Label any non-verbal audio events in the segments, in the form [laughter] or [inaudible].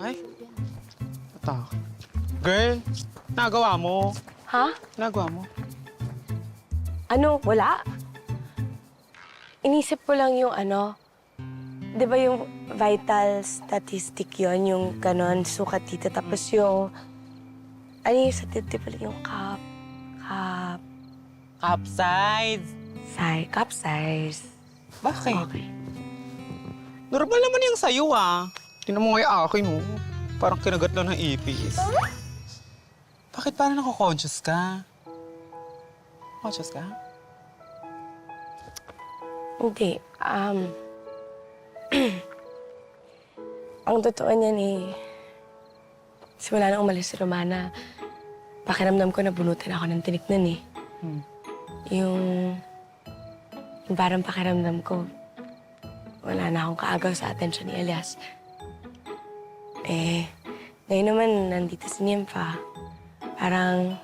Ay. Ito. Girl, nagawa mo. Ha? Nagawa mo. Ano? Wala? Inisip ko lang yung ano, di ba yung vital statistic yon yung ganon, sukat dito. Tapos yung, ano yung statistic pala yung cup, cup, Capsize. size, cup size. Bakit? Okay. Normal naman yung sayo ah. Tingnan mo nga akin oh. Parang kinagat lang ng ipis. Bakit parang nako-conscious ka? Conscious ka? Hindi. Um, [clears throat] ang totoo niyan eh, simula na umalis si Romana, pakiramdam ko na bunutin ako ng tinik nun eh. Hmm. Yung, yung parang pakiramdam ko, wala na akong kaagaw sa atensyon ni Elias. Eh, ngayon naman, nandito si Nympha. Parang,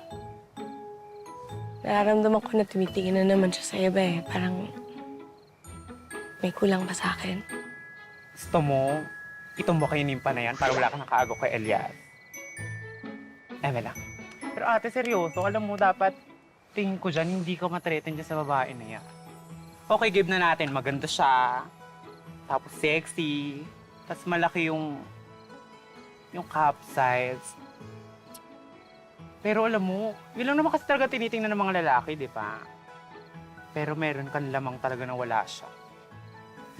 nararamdaman ko na tumitingin na naman siya sa iba eh. Parang, may kulang pa sa akin. Gusto mo, itumbo kayo nimpa na yan para wala kang nakaagaw kay Elias. Eme lang. Pero ate, seryoso, alam mo, dapat tingin ko dyan, hindi ka matreten dyan sa babae na yan. Okay, give na natin. Maganda siya. Tapos sexy. Tapos malaki yung yung cup size. Pero alam mo, yun lang naman kasi talaga tinitingnan ng mga lalaki, di ba? Pero meron kang lamang talaga na wala siya.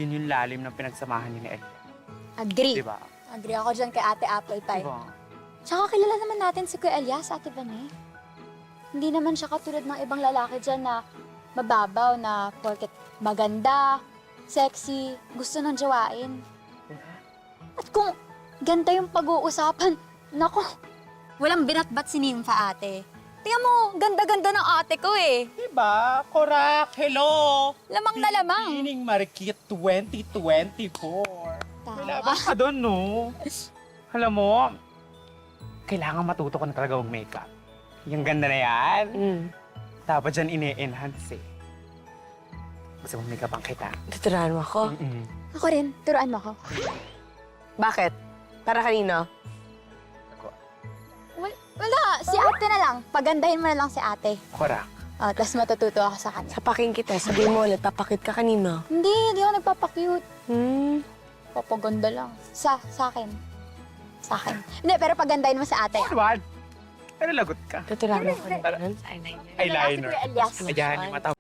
Yun yung lalim ng pinagsamahan ni Elias. Agree. Di ba? Agree ako dyan kay Ate Apple Pie. Diba? Tsaka kilala naman natin si Kuya Elias, Ate Vane. Hindi naman siya katulad ng ibang lalaki dyan na mababaw na porket maganda, sexy, gusto ng jawain. At kung ganda yung pag-uusapan, nako, walang binatbat si Nympha ate. Tingnan mo, ganda-ganda ng ate ko eh. Diba? Correct. Hello! Lamang na lamang. Pining Marikit 2024. Tama. Malabas ka doon, no? Alam mo, kailangan matuto ka na talaga mag-makeup. Yung ganda na yan, Mm. dapat dyan ine-enhance eh. Gusto mo make-up ang kita? Tuturuan mo ako. Mm-mm. Ako rin, turuan mo ako. Bakit? Para kanino? Wal- Wala, si ate na lang. Pagandahin mo na lang si ate. Correct. Oh, tapos matututo ako sa kanya. Sapakin kita. Sabihin mo ulit, papakit ka kanino. Hindi, hindi ako nagpapakyut. Hmm. Papaganda lang. Sa, sa akin. Sa akin. Hindi, pero pagandahin mo si ate. Ano ba? Pero lagot ka. Ako ng ganun sa eyeliner. Eyeliner. Ayan, yung mata